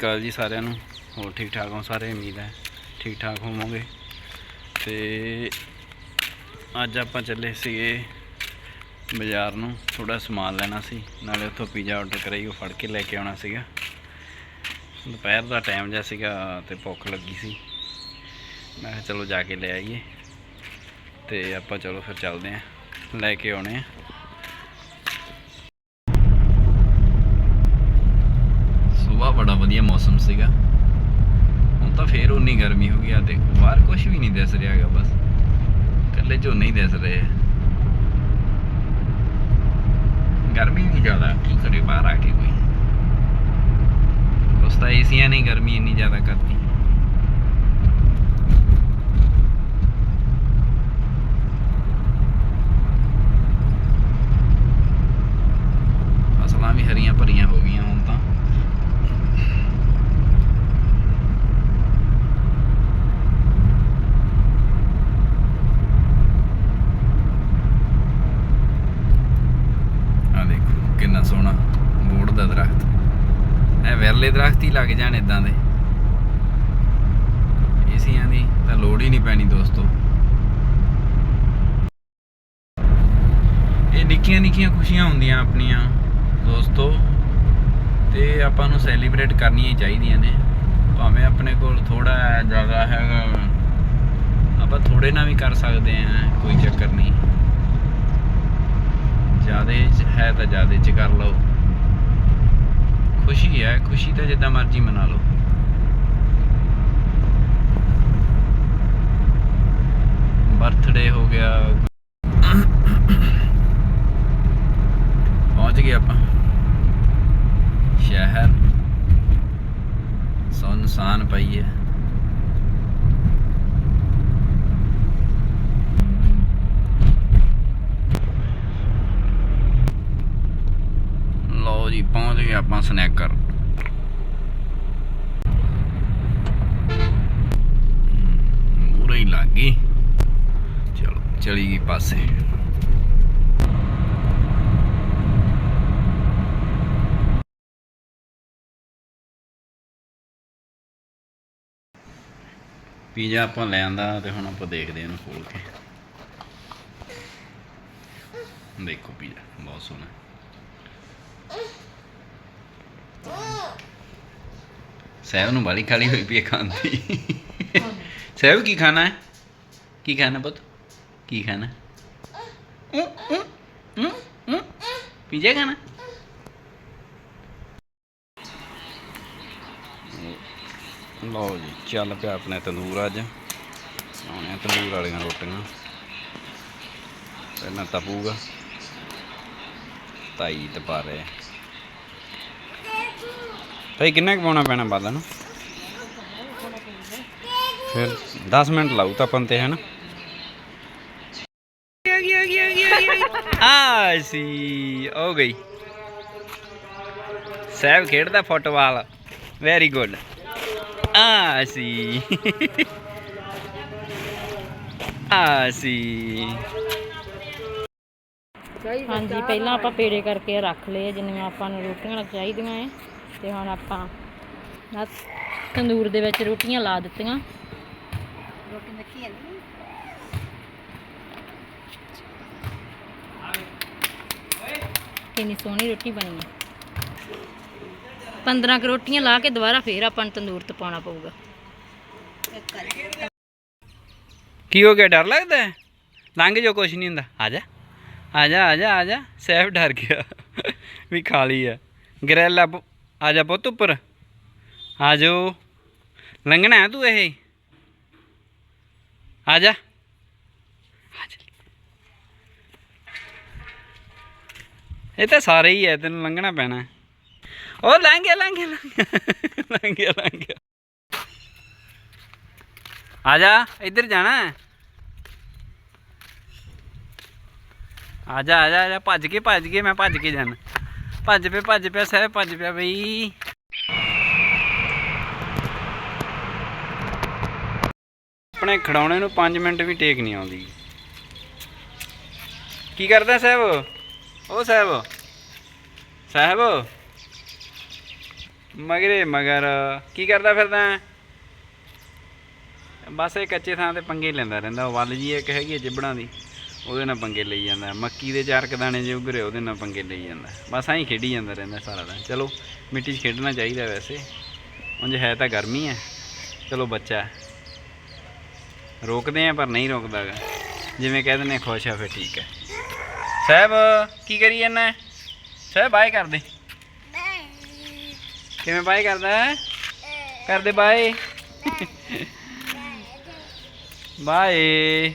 ਅਕਾਲ ਜੀ ਸਾਰਿਆਂ ਨੂੰ। ਹੋਰ ਠੀਕ ਠਾਕ ਹੋ ਸਾਰੇ? ਉਮੀਦ ਹੈ ਠੀਕ ਠਾਕ ਹੋਵੋਗੇ। ਤੇ ਅੱਜ ਆਪਾਂ ਚੱਲੇ ਸੀਗੇ ਬਾਜ਼ਾਰ ਨੂੰ। ਥੋੜਾ ਸਮਾਨ ਲੈਣਾ ਸੀ। ਨਾਲੇ ਉੱਥੋਂ ਪੀਜ਼ਾ ਆਰਡਰ ਕਰਾਈ, ਉਹ ਫੜ ਕੇ ਲੈ ਕੇ ਆਉਣਾ ਸੀਗਾ। ਦੁਪਹਿਰ ਦਾ ਟਾਈਮ ਜਿਹਾ ਸੀਗਾ ਤੇ ਭੁੱਖ ਲੱਗੀ ਸੀ। ਮੈਂ ਕਿਹਾ ਚਲੋ ਜਾ ਕੇ ਲੈ ਆਈਏ। ਤੇ ਆਪਾਂ ਚਲੋ ਫਿਰ ਚੱਲਦੇ ਆਂ ਲੈ ਕੇ ਆਉਣੇ ਆ ਬੜਾ ਵਧੀਆ ਮੌਸਮ ਸੀਗਾ। ਹੁਣ ਤਾਂ ਫੇਰ ਉਨੀ ਗਰਮੀ ਹੋ ਗਈ ਆ ਦੇਖੋ, ਬਾਹਰ ਕੁਝ ਵੀ ਨਹੀਂ ਦਿਸ ਰਿਹਾ ਹੈਗਾ, ਬਸ। ਇਕੱਲੇ ਝੋਨੇ ਹੀ ਦਿਸ ਰਹੇ ਗਰਮੀ ਵੀ ਜ਼ਿਆਦਾ, ਕੀ ਕਰੇ, ਬਾਹਰ ਆ ਕੇ ਕੋਈ। ਉਸ ਤਾਂ ਏਸੀਆਂ ਨੇ ਗਰਮੀ ਇੰਨੀ ਜ਼ਿਆਦਾ ਕਰਤੀ ਫਸਲਾਂ ਵੀ ਹਰੀਆਂ ਭਰੀਆਂ ਹੋ ਗਈਆਂ ਹੁਣ ਤਾਂ ਆ ਦੇਖੋ ਕਿੰਨਾ ਸੋਹਣਾ ਬੋੜ ਦਾ ਦਰਖਤ ਇਹ ਵਿਰਲੇ ਦਰਖਤ ਹੀ ਲੱਗ ਜਾਣ ਇਦਾਂ ਦੇ। ਏਸੀਆਂ ਦੀ ਤਾਂ ਲੋੜ ਹੀ ਨਹੀਂ ਪੈਣੀ ਦੋਸਤੋ। ਇਹ ਨਿੱਕੀਆਂ ਨਿੱਕੀਆਂ ਖੁਸ਼ੀਆਂ ਹੁੰਦੀਆਂ ਆਪਣੀਆਂ ਦੋਸਤੋ। ਤੇ ਆਪਾਂ ਨੂੰ ਸੈਲੀਬ੍ਰੇਟ ਕਰਨੀਆਂ ਹੀ ਚਾਹੀਦੀਆਂ ਨੇ। ਭਾਵੇਂ ਆਪਣੇ ਕੋਲ ਥੋੜਾ ਜ਼ਿਆਦਾ ਹੈਗਾ ਆਪਾਂ ਥੋੜੇ ਨਾਲ ਵੀ ਕਰ ਸਕਦੇ ਆ ਕੋਈ ਚੱਕਰ ਨਹੀਂ। ਜਿਆਦੇ ਚ ਹੈ ਤਾਂ ਜਿਆਦੇ ਚ ਕਰ ਲਓ। ਖੁਸ਼ੀ ਹੈ, ਖੁਸ਼ੀ ਤਾਂ ਜਿੱਦਾਂ ਮਰਜ਼ੀ ਮਨਾ ਲਓ। ਬਰਥਡੇ ਹੋ ਗਿਆ, ਪਹੁੰਚ ਗਏ ਆਪਾਂ। ਸ਼ਹਿਰ। ਸੁਨਸਾਨ ਪਈ ਹੈ ਲਓ ਜੀ ਆਪਾਂ ਸਨੈਕਰ ਮੂਰੇ ਹੀ ਲੱਗ ਗਈ। ਚਲੋ, ਚਲੀ ਗਈ ਪਾਸੇ। ਪੀਜ਼ਾ ਆਪਾਂ ਲੈ ਆਂਦਾ ਤੇ ਹੁਣ ਆਪਾਂ ਦੇਖਦੇ ਹਾਂ ਇਹਨੂੰ ਖੋਲ ਕੇ। ਦੇਖੋ ਪੀਜ਼ਾ, ਬਹੁਤ ਸੋਹਣਾ। ਸਹਿਬ ਨੂੰ ਬੜੀ ਖਾਲੀ ਹੋਈ ਪਈ ਹੈ ਖਾਣ ਦੀ ਸਹਿਬ ਕੀ ਖਾਣਾ ਹੈ ਕੀ ਖਾਣਾ ਪੁੱਤ ਕੀ ਖਾਣਾ ਪੀਜ਼ਾ ਖਾਣਾ ਲਓ ਜੀ ਚੱਲ ਪਿਆ ਆਪਣੇ ਤੰਦੂਰ ਅੱਜ ਆਉਣੇ ਤੰਦੂਰ ਵਾਲੀਆਂ ਰੋਟੀਆਂ ਪਹਿਲਾਂ ਤਪੂਗਾ ਤਾਈ ਤਪਾ ਰਹੇ ਭਾਈ ਕਿੰਨਾ ਕੁ ਪਾਉਣਾ ਪੈਣਾ ਬਾਦਾਂ ਨੂੰ? ਫਿਰ 10 ਮਿੰਟ ਲਾਉ ਤਾਂ ਪੰਤੇ ਹੈ ਨਾ? ਆ ਸੀ ਹੋ ਗਈ। ਸਹਿਬ ਖੇਡਦਾ ਫੁੱਟਬਾਲ। ਵੈਰੀ ਗੁੱਡ ਆ ਸੀ ਆ ਸੀ ਹਾਂਜੀ, ਪਹਿਲਾਂ ਆਪਾਂ ਪੇੜੇ ਕਰਕੇ ਰੱਖ ਲਏ ਜਿੰਨੀਆਂ ਆਪਾਂ ਨੂੰ ਰੋਟੀਆਂ ਚਾਹੀਦੀਆਂ ਐ। ਤੇ ਹੁਣ ਆਪਾਂ ਬਸ ਤੰਦੂਰ ਦੇ ਵਿੱਚ ਰੋਟੀਆਂ ਲਾ ਦਿੱਤੀਆਂ। ਕਿੰਨੀ ਸੋਹਣੀ ਰੋਟੀ ਬਣੀ ਹੈ। 15 ਕੁ ਰੋਟੀਆਂ ਲਾ ਕੇ ਦੁਬਾਰਾ ਫੇਰ ਆਪਾਂ ਨੂੰ ਤੰਦੂਰ ਤੇ ਪਾਉਣਾ ਪਊਗਾ। ਕੀ ਹੋ ਗਿਆ? ਡਰ ਲੱਗਦਾ ਹੈ? ਲੰਘ ਜੋ ਕੁਛ ਨਹੀਂ ਹੁੰਦਾ। ਆ ਜਾ। ਆ ਜਾ ਆ ਜਾ ਆ ਜਾ। ਸੈਫ ਡਰ ਗਿਆ। ਵੀ ਖਾਲੀ ਆ ਗਰੈਲਾ ਆ ਜਾ ਪੁੱਤ ਉੱਪਰ। ਆ ਜੋ ਲੰਘਣਾ ਹੈ ਤੂੰ ਇਹ? ਆ ਜਾ। ਇਹ ਤਾਂ ਸਾਰੇ ਹੀ ਹੈ, ਤੈਨੂੰ ਲੰਘਣਾ ਪੈਣਾ ਉਹ ਲੰਘ ਗਿਆ ਲੰਘ ਗਿਆ ਲੰਘ ਗਿਆ। ਲੰਘ ਗਿਆ ਆ ਜਾ, ਇੱਧਰ ਜਾਣਾ ਹੈ। ਆ ਆ ਜਾ ਆ ਜਾ। ਭੱਜ ਕੇ ਭੱਜ ਕੇ, ਮੈਂ ਭੱਜ ਕੇ ਜਾਣਾ। ਭੱਜ ਪਿਆ ਭੱਜ ਪਿਆ ਸਾਹਿਬ ਭੱਜ ਪਿਆ ਬਈ। ਆਪਣੇ ਖੜਾਉਣੇ ਨੂੰ 5 ਮਿੰਟ ਵੀ ਟੇਕ ਨਹੀਂ ਆਉਂਦੀ। ਕੀ ਕਰਦਾ ਸਾਹਿਬ? ਉਹ ਸਾਹਿਬ। ਸਾਹਿਬ। ਮਗਰੇ, ਮਗਰ। ਕੀ ਕਰਦਾ ਫਿਰਦਾ? ਬਸ ਇਹ ਕੱਚੇ ਥਾਂ ਤੇ ਪੰਗੇ ਲੈਂਦਾ ਰਹਿੰਦਾ ਵੱਲ ਜੀ ਇੱਕ ਹੈਗੀ ਹੈ ਜਿਬੜਾਂ ਦੀ। ਉਹਦੇ ਨਾਲ ਪੰਗੇ ਲਈ ਜਾਂਦਾ ਮੱਕੀ ਦੇ ਚਾਰ ਕੁ ਦਾਣੇ ਜੇ ਉਗਰੇ ਉਹਦੇ ਨਾਲ ਪੰਗੇ ਲਈ ਜਾਂਦਾ ਬਸ ਐਂ ਖੇਡੀ ਜਾਂਦਾ ਰਹਿੰਦਾ ਸਾਰਾ ਦਿਨ। ਚਲੋ ਮਿੱਟੀ 'ਚ ਖੇਡਣਾ ਚਾਹੀਦਾ ਵੈਸੇ। ਉਂਝ ਹੈ ਤਾਂ ਗਰਮੀ ਹੈ। ਚਲੋ ਬੱਚਾ। ਰੋਕਦੇ ਆ ਪਰ ਨਹੀਂ ਰੋਕਦਾ ਗਾ। ਜਿਵੇਂ ਕਹਿ ਦਿੰਦੇ ਖੁਸ਼ ਆ ਫਿਰ ਠੀਕ ਹੈ। ਸਾਹਿਬ ਕੀ ਕਰੀ ਜਾਂਦਾ ਸਾਹਿਬ ਬਾਏ ਕਰ ਦੇ ਕਿਵੇਂ ਬਾਏ ਕਰਦਾ? ਕਰਦੇ ਬਾਏ। ਬਾਏ।